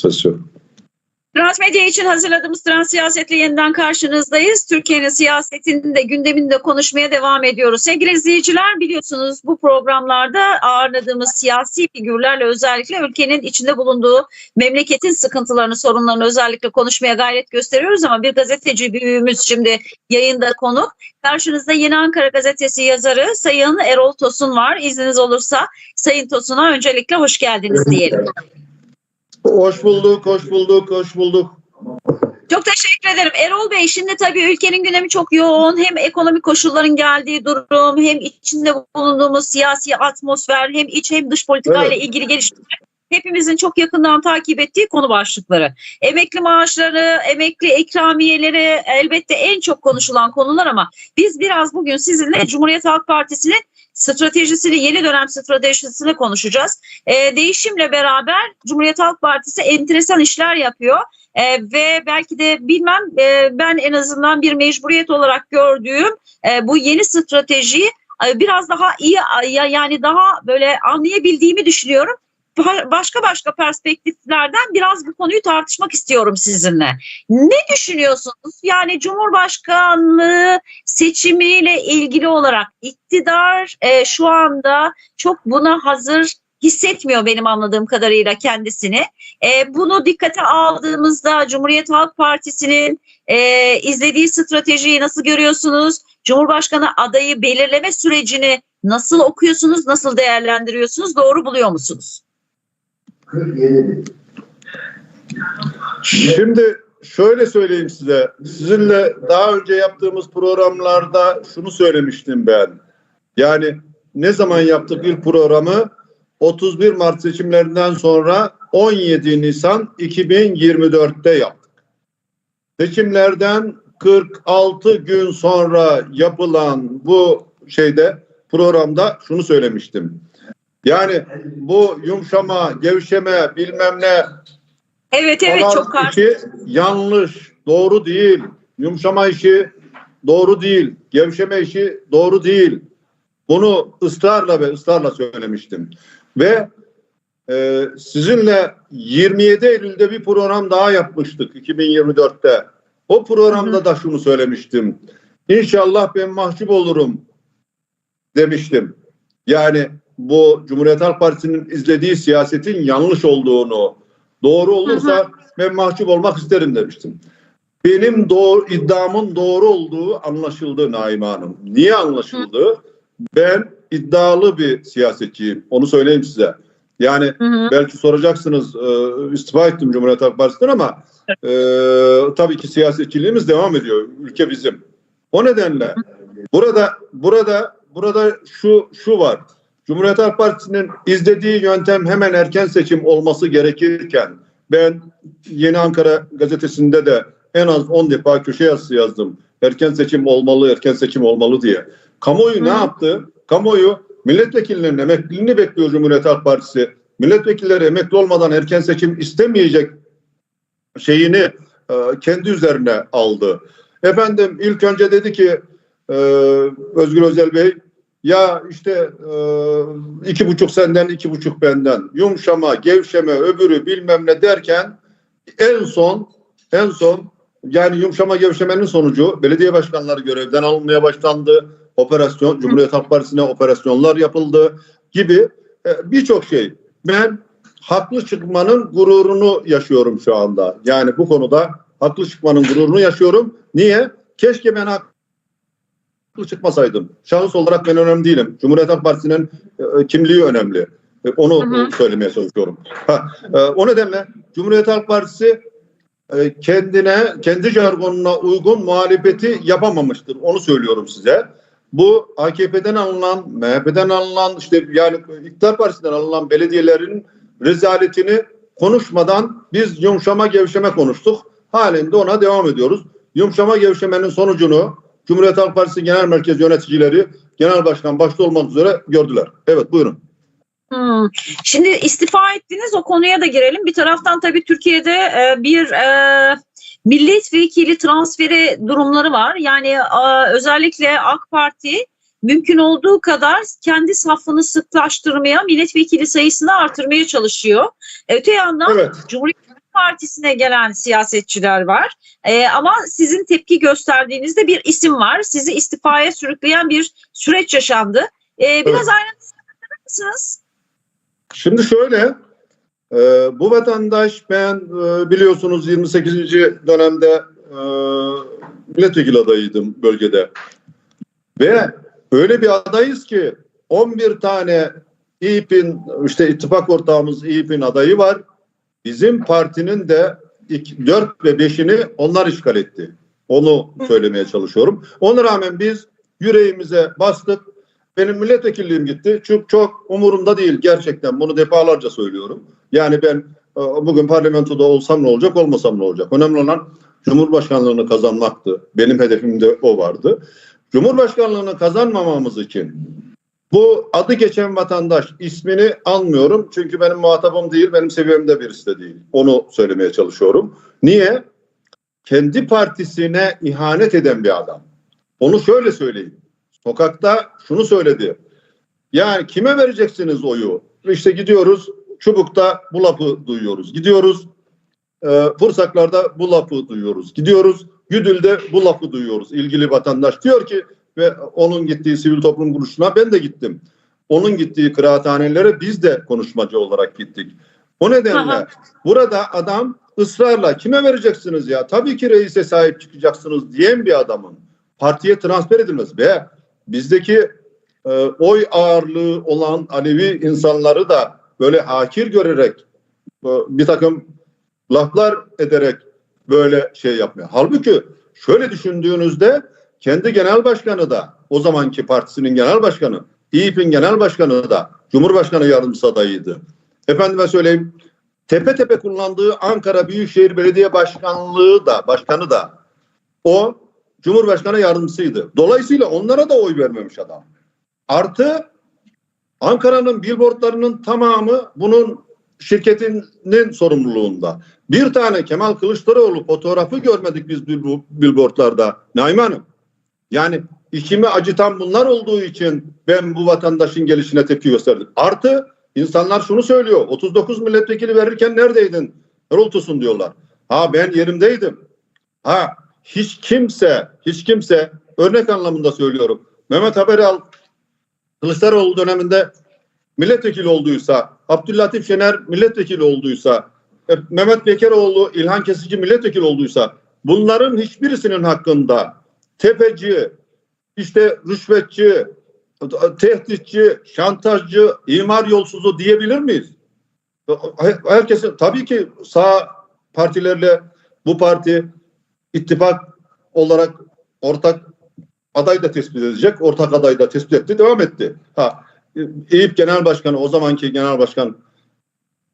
Ses yok. Transmedya için hazırladığımız Trans Siyaset'le yeniden karşınızdayız. Türkiye'nin siyasetini de gündemini de konuşmaya devam ediyoruz. Sevgili izleyiciler biliyorsunuz bu programlarda ağırladığımız siyasi figürlerle özellikle ülkenin içinde bulunduğu memleketin sıkıntılarını, sorunlarını özellikle konuşmaya gayret gösteriyoruz ama bir gazeteci büyüğümüz şimdi yayında konuk. Karşınızda Yeni Ankara Gazetesi yazarı Sayın Erol Tosun var. İzniniz olursa Sayın Tosun'a öncelikle hoş geldiniz diyelim. Hoş bulduk, hoş bulduk, hoş bulduk. Çok teşekkür ederim. Erol Bey şimdi tabii ülkenin gündemi çok yoğun. Hem ekonomik koşulların geldiği durum hem içinde bulunduğumuz siyasi atmosfer hem iç hem dış politikayla Evet. ilgili gelişmeler hepimizin çok yakından takip ettiği konu başlıkları. Emekli maaşları, emekli ikramiyeleri elbette en çok konuşulan konular ama biz biraz bugün sizinle Cumhuriyet Halk Partisi'nin stratejisini, yeni dönem stratejisini konuşacağız. Ee, değişimle beraber Cumhuriyet Halk Partisi enteresan işler yapıyor. Ee, ve belki de bilmem e, ben en azından bir mecburiyet olarak gördüğüm e, bu yeni stratejiyi e, biraz daha iyi ya- yani daha böyle anlayabildiğimi düşünüyorum. Ba- Başka başka perspektiflerden biraz bu konuyu tartışmak istiyorum sizinle. Ne düşünüyorsunuz? Yani Cumhurbaşkanlığı seçimiyle ilgili olarak iktidar e, şu anda çok buna hazır hissetmiyor benim anladığım kadarıyla kendisini. E, bunu dikkate aldığımızda Cumhuriyet Halk Partisi'nin e, izlediği stratejiyi nasıl görüyorsunuz? Cumhurbaşkanı adayı belirleme sürecini nasıl okuyorsunuz, nasıl değerlendiriyorsunuz, doğru buluyor musunuz? Şimdi şöyle söyleyeyim size. Sizinle daha önce yaptığımız programlarda şunu söylemiştim ben. Yani ne zaman yaptık ilk programı? 31 Mart seçimlerinden sonra 17 Nisan 2024'te yaptık. Seçimlerden 46 gün sonra yapılan bu şeyde programda şunu söylemiştim. Yani bu yumuşama, gevşeme, bilmem ne Evet evet çok işi yanlış, doğru değil. Yumuşama işi doğru değil. Gevşeme işi doğru değil. Bunu ısrarla ve ısrarla söylemiştim. Ve e, sizinle 27 Eylül'de bir program daha yapmıştık 2024'te. O programda da şunu söylemiştim. İnşallah ben mahcup olurum demiştim. Yani bu Cumhuriyet Halk Partisi'nin izlediği siyasetin yanlış olduğunu, doğru olursa ben mahcup olmak isterim demiştim. Benim doğru iddiamın doğru olduğu anlaşıldı Naime Hanım. Niye anlaşıldı? Ben iddialı bir siyasetçiyim. Onu söyleyeyim size. Yani Hı hı. belki soracaksınız e, istifa ettim Cumhuriyet Halk Partisi'nden ama e, tabii ki siyasetçiliğimiz devam ediyor. Ülke bizim. O nedenle burada burada burada şu şu var. Cumhuriyet Halk Partisi'nin izlediği yöntem hemen erken seçim olması gerekirken ben Yeni Ankara gazetesinde de en az 10 defa köşe yazısı yazdım. Erken seçim olmalı, erken seçim olmalı diye. Kamuoyu ne Hı. yaptı? Kamuoyu milletvekillerinin emekliliğini bekliyor Cumhuriyet Halk Partisi. Milletvekilleri emekli olmadan erken seçim istemeyecek şeyini e, kendi üzerine aldı. Efendim ilk önce dedi ki e, Özgür Özel Bey ya işte e, iki buçuk senden iki buçuk benden yumuşama gevşeme öbürü bilmem ne derken en son en son yani yumuşama gevşemenin sonucu belediye başkanları görevden alınmaya başlandı. Operasyon Cumhuriyet Halk Partisi'ne operasyonlar yapıldı gibi e, birçok şey. Ben haklı çıkmanın gururunu yaşıyorum şu anda. Yani bu konuda haklı çıkmanın gururunu yaşıyorum. Niye? Keşke ben haklı çıkmasaydım. Şahıs olarak ben önemli değilim. Cumhuriyet Halk Partisi'nin e, kimliği önemli. E, onu Hı hı. söylemeye çalışıyorum. Ha, e, o nedenle Cumhuriyet Halk Partisi e, kendine, kendi jargonuna uygun muhalefeti yapamamıştır. Onu söylüyorum size. Bu AKP'den alınan, MHP'den alınan, işte yani iktidar partisinden alınan belediyelerin rezaletini konuşmadan biz yumuşama gevşeme konuştuk. Halinde ona devam ediyoruz. Yumuşama gevşemenin sonucunu Cumhuriyet Halk Partisi Genel Merkez yöneticileri, Genel Başkan başta olmak üzere gördüler. Evet buyurun. Hmm. Şimdi istifa ettiniz o konuya da girelim. Bir taraftan tabii Türkiye'de e, bir e, milletvekili transferi durumları var. Yani e, özellikle AK Parti mümkün olduğu kadar kendi safını sıklaştırmaya, milletvekili sayısını artırmaya çalışıyor. Öte yandan Evet. Cumhuriyet Partisi'ne gelen siyasetçiler var. Ee, ama sizin tepki gösterdiğinizde bir isim var. Sizi istifaya sürükleyen bir süreç yaşandı. Ee, biraz ayrıntısını anlatır mısınız? Şimdi şöyle, e, bu vatandaş ben e, biliyorsunuz 28. dönemde e, milletvekili adayıydım bölgede. Ve öyle bir adayız ki 11 tane İYİP'in işte ittifak ortağımız İYİP'in adayı var. Bizim partinin de 4 ve 5'ini onlar işgal etti. Onu söylemeye çalışıyorum. Ona rağmen biz yüreğimize bastık. Benim milletvekilliğim gitti. Çünkü çok umurumda değil gerçekten. Bunu defalarca söylüyorum. Yani ben e, bugün parlamentoda olsam ne olacak, olmasam ne olacak? Önemli olan Cumhurbaşkanlığını kazanmaktı. Benim hedefimde o vardı. Cumhurbaşkanlığını kazanmamamız için bu adı geçen vatandaş ismini almıyorum. Çünkü benim muhatabım değil, benim seviyemde birisi de değil. Onu söylemeye çalışıyorum. Niye? Kendi partisine ihanet eden bir adam. Onu şöyle söyleyeyim. Sokakta şunu söyledi. Yani kime vereceksiniz oyu? İşte gidiyoruz Çubuk'ta bu lafı duyuyoruz. Gidiyoruz e, Fırsaklar'da bu lafı duyuyoruz. Gidiyoruz Güdül'de bu lafı duyuyoruz. İlgili vatandaş diyor ki ve onun gittiği sivil toplum kuruluşuna ben de gittim. Onun gittiği kıraathanelere biz de konuşmacı olarak gittik. O nedenle Aha. burada adam ısrarla kime vereceksiniz ya? Tabii ki reise sahip çıkacaksınız diyen bir adamın partiye transfer edilmesi ve bizdeki e, oy ağırlığı olan Alevi insanları da böyle hakir görerek e, bir takım laflar ederek böyle şey yapmıyor. Halbuki şöyle düşündüğünüzde kendi genel başkanı da o zamanki partisinin genel başkanı, İYİP'in genel başkanı da Cumhurbaşkanı yardımcısı adayıydı. Efendime söyleyeyim tepe tepe kullandığı Ankara Büyükşehir Belediye Başkanlığı da başkanı da o Cumhurbaşkanı yardımcısıydı. Dolayısıyla onlara da oy vermemiş adam. Artı Ankara'nın billboardlarının tamamı bunun şirketinin sorumluluğunda. Bir tane Kemal Kılıçdaroğlu fotoğrafı görmedik biz bill- billboardlarda. Naime Hanım. Yani içimi acıtan bunlar olduğu için ben bu vatandaşın gelişine tepki gösterdim. Artı insanlar şunu söylüyor. 39 milletvekili verirken neredeydin? Erol diyorlar. Ha ben yerimdeydim. Ha hiç kimse, hiç kimse örnek anlamında söylüyorum. Mehmet Haberal Kılıçdaroğlu döneminde milletvekili olduysa, Abdüllatif Şener milletvekili olduysa, e, Mehmet Bekeroğlu İlhan Kesici milletvekili olduysa bunların hiçbirisinin hakkında tepeci, işte rüşvetçi, tehditçi, şantajcı, imar yolsuzu diyebilir miyiz? Herkesin tabii ki sağ partilerle bu parti ittifak olarak ortak aday da tespit edecek. Ortak aday da tespit etti. Devam etti. Ha, İYİP Genel Başkanı o zamanki Genel Başkan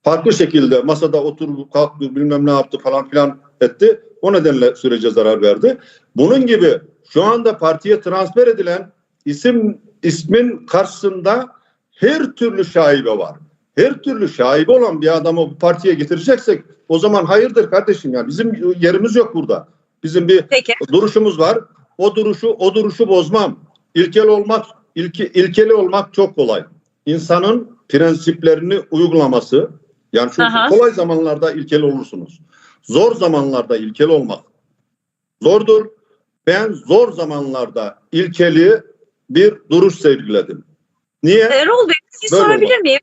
farklı şekilde masada oturup kalktı bilmem ne yaptı falan filan etti. O nedenle sürece zarar verdi. Bunun gibi şu anda partiye transfer edilen isim ismin karşısında her türlü şaibe var. Her türlü şaibe olan bir adamı bu partiye getireceksek o zaman hayırdır kardeşim ya bizim yerimiz yok burada. Bizim bir Peki. duruşumuz var. O duruşu o duruşu bozmam. İlkel olmak ilki, ilkeli olmak çok kolay. İnsanın prensiplerini uygulaması yani çünkü Aha. kolay zamanlarda ilkel olursunuz. Zor zamanlarda ilkel olmak zordur. Ben zor zamanlarda ilkeli bir duruş sergiledim. Niye? Erol Bey bir şey Böyle sorabilir olmaz. miyim?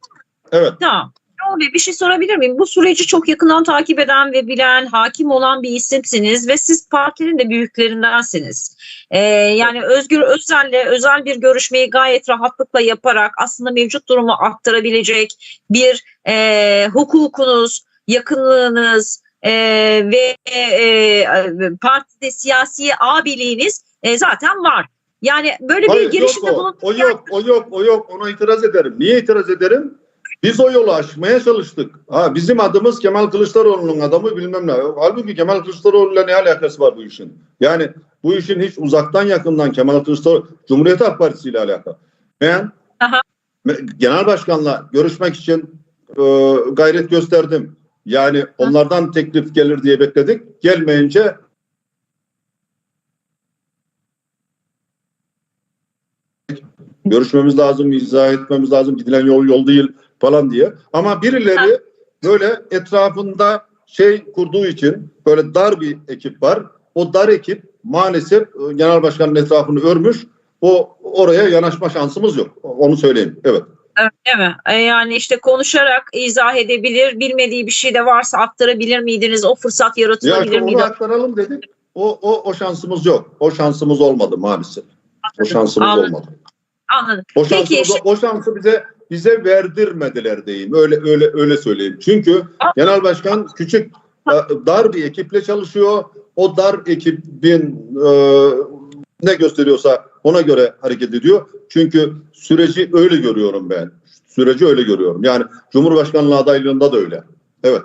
Evet. Tamam. Erol Bey bir şey sorabilir miyim? Bu süreci çok yakından takip eden ve bilen, hakim olan bir isimsiniz ve siz partinin de büyüklerindensiniz. Ee, yani Özgür Özel'le özel bir görüşmeyi gayet rahatlıkla yaparak aslında mevcut durumu aktarabilecek bir e, hukukunuz, yakınlığınız e, ve e, partide siyasi abiliğiniz e, zaten var. Yani böyle bir Hayır, girişimde yok o. bulun. o yok, o yok, o yok. Ona itiraz ederim. Niye itiraz ederim? Biz o yolu aşmaya çalıştık. Ha, bizim adımız Kemal Kılıçdaroğlu'nun adamı bilmem ne. Halbuki Kemal Kılıçdaroğlu'yla ne alakası var bu işin? Yani bu işin hiç uzaktan yakından Kemal Kılıçdaroğlu, Cumhuriyet Halk Partisi ile alakalı. Ben Aha. genel başkanla görüşmek için e, gayret gösterdim. Yani onlardan teklif gelir diye bekledik. Gelmeyince görüşmemiz lazım, izah etmemiz lazım, gidilen yol yol değil falan diye. Ama birileri böyle etrafında şey kurduğu için böyle dar bir ekip var. O dar ekip maalesef e, genel başkanın etrafını örmüş. O oraya yanaşma şansımız yok. Onu söyleyeyim. Evet. Değil mi? E, Yani işte konuşarak izah edebilir, bilmediği bir şey de varsa aktarabilir miydiniz? O fırsat Ya yaratılabilir işte miydi? onu aktaralım dedik. O, o, o şansımız yok. O şansımız olmadı maalesef. O şansımız Anladım. olmadı. Anladım. O şansı, Peki, o, o şansı bize bize verdirmediler diyeyim. Öyle öyle öyle söyleyeyim. Çünkü genel başkan küçük e, dar bir ekiple çalışıyor. O dar ekibin e, ne gösteriyorsa ona göre hareket ediyor. Çünkü süreci öyle görüyorum ben. Süreci öyle görüyorum. Yani Cumhurbaşkanlığı adaylığında da öyle. Evet.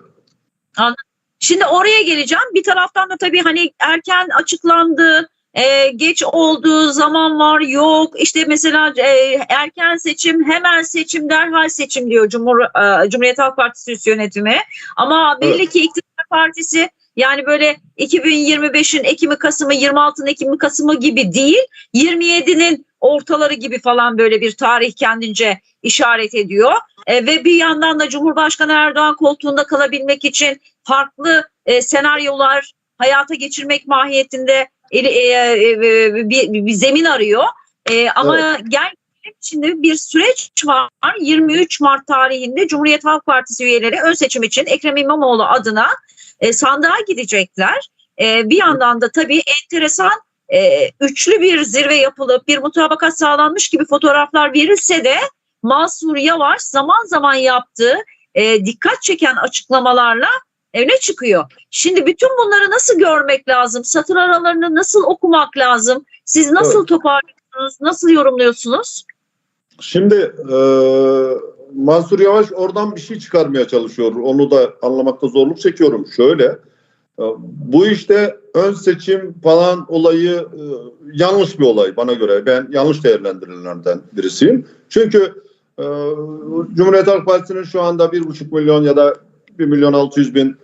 Şimdi oraya geleceğim. Bir taraftan da tabii hani erken açıklandı, e, geç oldu, zaman var, yok. İşte mesela e, erken seçim, hemen seçim, derhal seçim diyor Cumhur, e, Cumhuriyet Halk Partisi üst yönetimi. Ama belli Evet. ki iktidar partisi yani böyle 2025'in Ekim'i, Kasım'ı, 26'ın Ekim'i, Kasım'ı gibi değil, 27'nin ortaları gibi falan böyle bir tarih kendince işaret ediyor. E, ve bir yandan da Cumhurbaşkanı Erdoğan koltuğunda kalabilmek için farklı e, senaryolar hayata geçirmek mahiyetinde e, e, e, bir, bir zemin arıyor. E, ama gel şimdi bir süreç var. 23 Mart tarihinde Cumhuriyet Halk Partisi üyeleri ön seçim için Ekrem İmamoğlu adına e, sandığa gidecekler. E, bir yandan da tabii enteresan e, üçlü bir zirve yapılıp bir mutabakat sağlanmış gibi fotoğraflar verilse de Mansur Yavaş zaman zaman yaptığı e, dikkat çeken açıklamalarla öne çıkıyor. Şimdi bütün bunları nasıl görmek lazım? Satır aralarını nasıl okumak lazım? Siz nasıl Evet. toparlıyorsunuz? Nasıl yorumluyorsunuz? Şimdi e, Mansur Yavaş oradan bir şey çıkarmaya çalışıyor. Onu da anlamakta zorluk çekiyorum. Şöyle, e, bu işte ön seçim falan olayı e, yanlış bir olay bana göre. Ben yanlış değerlendirilenlerden birisiyim. Çünkü e, Cumhuriyet Halk Partisi'nin şu anda bir buçuk milyon ya da 1 milyon 600 bin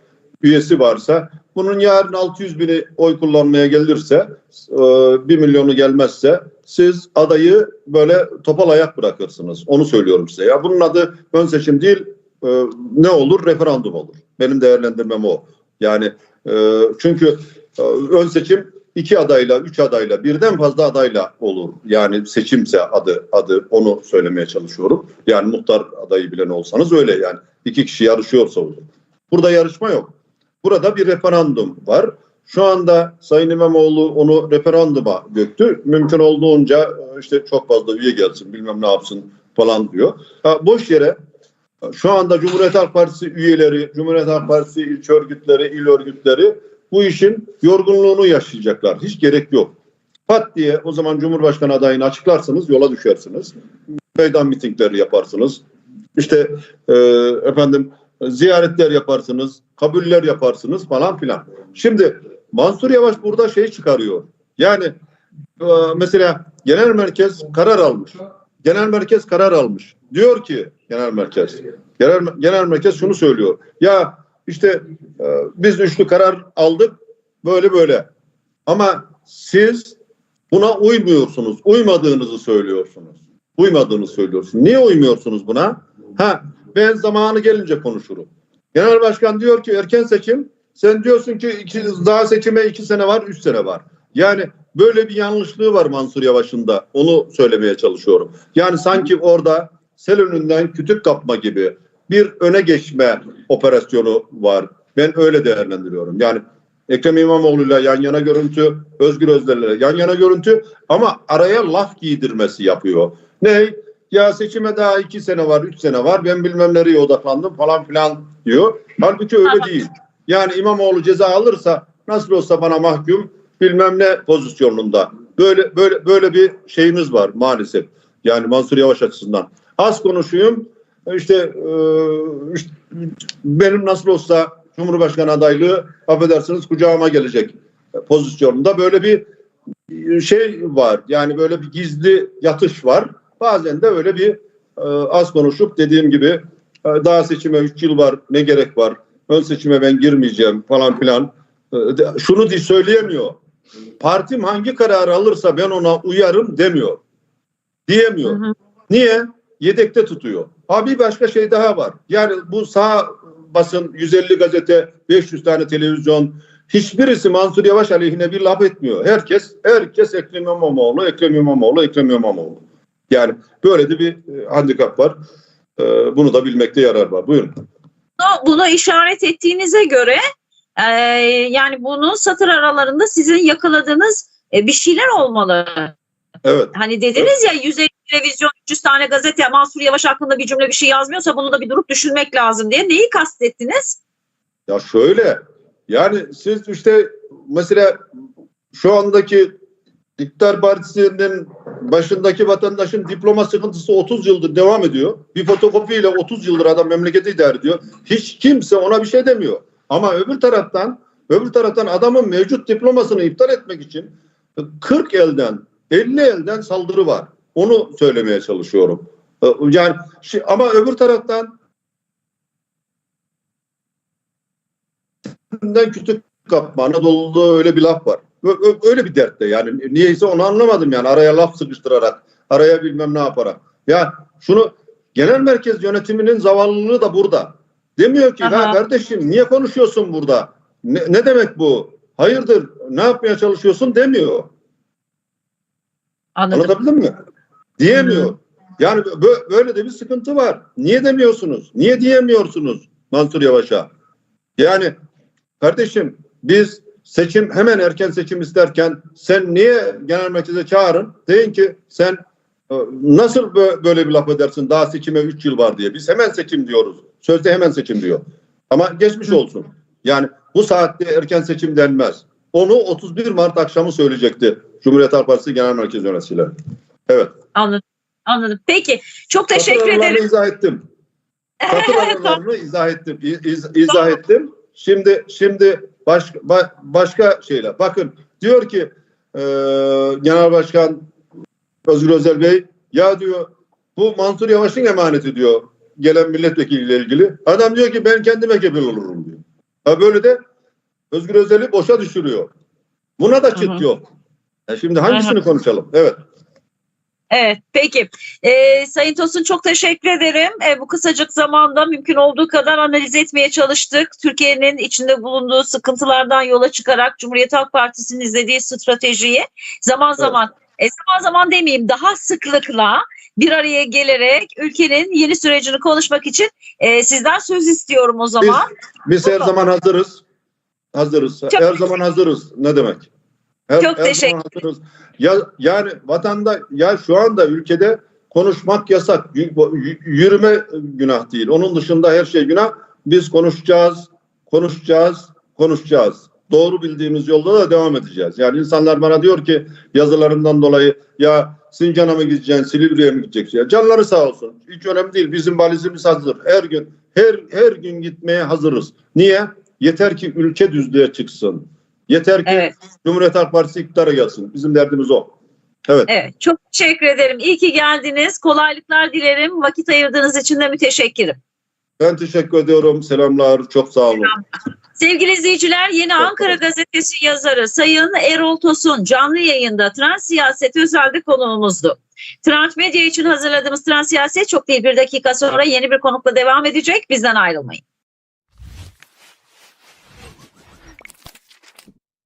üyesi varsa bunun yarın 600 bini oy kullanmaya gelirse 1 milyonu gelmezse siz adayı böyle topal ayak bırakırsınız. Onu söylüyorum size. Ya bunun adı ön seçim değil e, ne olur? Referandum olur. Benim değerlendirmem o. Yani e, çünkü e, ön seçim iki adayla, üç adayla, birden fazla adayla olur. Yani seçimse adı adı onu söylemeye çalışıyorum. Yani muhtar adayı bilen olsanız öyle yani. iki kişi yarışıyorsa olur. Burada yarışma yok. Burada bir referandum var. Şu anda Sayın İmamoğlu onu referanduma döktü. Mümkün olduğunca e, işte çok fazla üye gelsin bilmem ne yapsın falan diyor. Ha, boş yere e, şu anda Cumhuriyet Halk Partisi üyeleri, Cumhuriyet Halk Partisi ilçe örgütleri, il örgütleri bu işin yorgunluğunu yaşayacaklar. Hiç gerek yok. Pat diye o zaman Cumhurbaşkanı adayını açıklarsınız, yola düşersiniz. Meydan mitingleri yaparsınız. İşte e, efendim ziyaretler yaparsınız, kabuller yaparsınız falan filan. Şimdi Mansur Yavaş burada şey çıkarıyor. Yani e, mesela genel merkez karar almış. Genel merkez karar almış. Diyor ki genel merkez. Genel, genel merkez şunu söylüyor. Ya işte e, biz üçlü karar aldık böyle böyle. Ama siz buna uymuyorsunuz. Uymadığınızı söylüyorsunuz. Uymadığınızı söylüyorsunuz. Niye uymuyorsunuz buna? Ha ben zamanı gelince konuşurum. Genel başkan diyor ki erken seçim. Sen diyorsun ki iki, daha seçime iki sene var, üç sene var. Yani böyle bir yanlışlığı var Mansur Yavaş'ın da. Onu söylemeye çalışıyorum. Yani sanki orada sel önünden kütük kapma gibi bir öne geçme operasyonu var. Ben öyle değerlendiriyorum. Yani Ekrem İmamoğlu'yla yan yana görüntü, Özgür Özel'le yan yana görüntü ama araya laf giydirmesi yapıyor. Ne? Ya seçime daha iki sene var, üç sene var. Ben bilmem nereye odaklandım falan filan diyor. Halbuki öyle değil. Yani İmamoğlu ceza alırsa nasıl olsa bana mahkum bilmem ne pozisyonunda. Böyle böyle böyle bir şeyimiz var maalesef. Yani Mansur Yavaş açısından. Az konuşayım. İşte, e, işte benim nasıl olsa Cumhurbaşkanı adaylığı affedersiniz kucağıma gelecek pozisyonunda böyle bir şey var. Yani böyle bir gizli yatış var. Bazen de öyle bir e, az konuşup dediğim gibi e, daha seçime 3 yıl var ne gerek var ön seçime ben girmeyeceğim falan filan e, de- şunu diye söyleyemiyor. Partim hangi kararı alırsa ben ona uyarım demiyor. Diyemiyor. Hı hı. Niye? Yedekte tutuyor. Ha bir başka şey daha var. Yani bu sağ basın, 150 gazete, 500 tane televizyon hiçbirisi Mansur Yavaş aleyhine bir laf etmiyor. Herkes herkes Ekrem İmamoğlu, Ekrem İmamoğlu, Ekrem İmamoğlu. Yani böyle de bir e, handikap var. E, bunu da bilmekte yarar var. Buyurun. Bunu, bunu işaret ettiğinize göre e, yani bunun satır aralarında sizin yakaladığınız e, bir şeyler olmalı. Evet. Hani dediniz ya 150 televizyon 300 tane gazete Mansur Yavaş hakkında bir cümle bir şey yazmıyorsa bunu da bir durup düşünmek lazım diye. Neyi kastettiniz? Ya şöyle yani siz işte mesela şu andaki İktidar Partisi'nin başındaki vatandaşın diploma sıkıntısı 30 yıldır devam ediyor. Bir fotokopiyle 30 yıldır adam memleketi idare ediyor. Hiç kimse ona bir şey demiyor. Ama öbür taraftan öbür taraftan adamın mevcut diplomasını iptal etmek için 40 elden 50 elden saldırı var. Onu söylemeye çalışıyorum. Yani şi- ama öbür taraftan kütük kapma. Anadolu'da öyle bir laf var. Öyle bir dertte yani. Niyeyse onu anlamadım yani. Araya laf sıkıştırarak, araya bilmem ne yaparak. Ya şunu genel merkez yönetiminin zavallılığı da burada. Demiyor ki ya kardeşim niye konuşuyorsun burada? Ne, ne demek bu? Hayırdır? Ne yapmaya çalışıyorsun demiyor. Anladım. Anlatabildim mi? Diyemiyor. Yani bö- böyle de bir sıkıntı var. Niye demiyorsunuz? Niye diyemiyorsunuz Mansur Yavaş'a? Yani kardeşim biz seçim hemen erken seçim isterken sen niye genel merkeze çağırın? Deyin ki sen e, nasıl bö- böyle bir laf edersin daha seçime 3 yıl var diye. Biz hemen seçim diyoruz. Sözde hemen seçim diyor. Ama geçmiş olsun. Yani bu saatte erken seçim denmez. Onu 31 Mart akşamı söyleyecekti Cumhuriyet Halk Partisi Genel Merkez Yöneticileri. Evet. Anladım. Anladım. Peki. Çok teşekkür ederim. izah ettim. Aralarını izah ettim. İz- izah ettim. Şimdi şimdi başka ba- başka şeyler. Bakın diyor ki e, Genel Başkan Özgür Özel Bey ya diyor bu Mansur Yavaş'ın emaneti diyor gelen milletvekiliyle ilgili. Adam diyor ki ben kendime kefil olurum diyor. Ha böyle de Özgür Özel'i boşa düşürüyor. Buna da çıt yok. E şimdi hangisini konuşalım? Evet. Evet, peki. Ee, Sayın Tosun çok teşekkür ederim. Ee, bu kısacık zamanda mümkün olduğu kadar analiz etmeye çalıştık. Türkiye'nin içinde bulunduğu sıkıntılardan yola çıkarak Cumhuriyet Halk Partisi'nin izlediği stratejiyi zaman zaman, e, zaman zaman demeyeyim daha sıklıkla bir araya gelerek ülkenin yeni sürecini konuşmak için e, sizden söz istiyorum o zaman. Biz her Tamam. zaman hazırız. Hazırız. Çok- her zaman hazırız. Ne demek? Her, Çok her teşekkür- hazırız. Ya yani vatanda ya şu anda ülkede konuşmak yasak. Yürüme günah değil. Onun dışında her şey günah. Biz konuşacağız, konuşacağız, konuşacağız. Doğru bildiğimiz yolda da devam edeceğiz. Yani insanlar bana diyor ki yazılarımdan dolayı ya Sincan'a mı gideceksin, Silivri'ye mi gideceksin? Ya canları sağ olsun. Hiç önemli değil. Bizim valizimiz hazır. Her gün her her gün gitmeye hazırız. Niye? Yeter ki ülke düzlüğe çıksın. Yeter ki Evet. Cumhuriyet Halk Partisi iktidara gelsin. Bizim derdimiz o. Evet. Evet, çok teşekkür ederim. İyi ki geldiniz. Kolaylıklar dilerim. Vakit ayırdığınız için de müteşekkirim. Ben teşekkür ediyorum. Selamlar. Çok sağ olun. Sevgili izleyiciler, Yeni Ankara Gazetesi yazarı Sayın Erol Tosun canlı yayında Trans Siyaset özelde konuğumuzdu. Trans Medya için hazırladığımız Trans Siyaset çok değil bir dakika sonra yeni bir konukla devam edecek. Bizden ayrılmayın.